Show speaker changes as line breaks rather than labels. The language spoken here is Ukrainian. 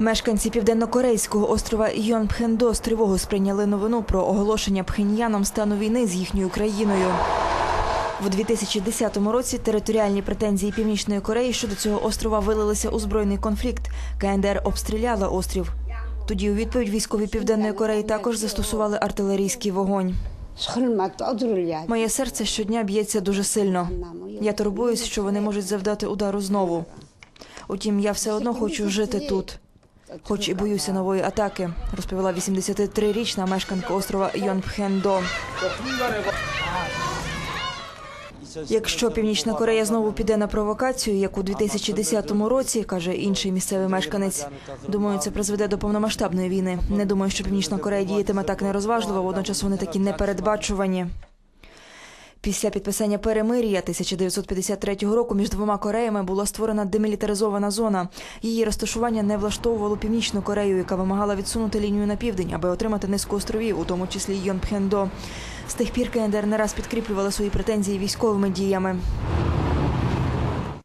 Мешканці південнокорейського острова Йонпхендо з тривогу сприйняли новину про оголошення пхеньяном стану війни з їхньою країною. В 2010 році територіальні претензії Північної Кореї щодо цього острова вилилися у збройний конфлікт. КНДР обстріляла острів. Тоді у відповідь військові південної Кореї також застосували артилерійський вогонь. Моє серце щодня б'ється дуже сильно. Я турбуюсь, що вони можуть завдати удару знову. Утім, я все одно хочу жити тут. Хоч і боюся нової атаки, розповіла 83-річна мешканка острова Йонпхендо. Якщо Північна Корея знову піде на провокацію, як у 2010 році, каже інший місцевий мешканець, думаю, це призведе до повномасштабної війни. Не думаю, що Північна Корея діятиме так нерозважливо, водночас вони такі непередбачувані. Після підписання перемир'я 1953 року між двома Кореями була створена демілітаризована зона. Її розташування не влаштовувало Північну Корею, яка вимагала відсунути лінію на південь, аби отримати низку островів, у тому числі Йонпхендо. З тих пір КНДР не раз підкріплювала свої претензії військовими діями.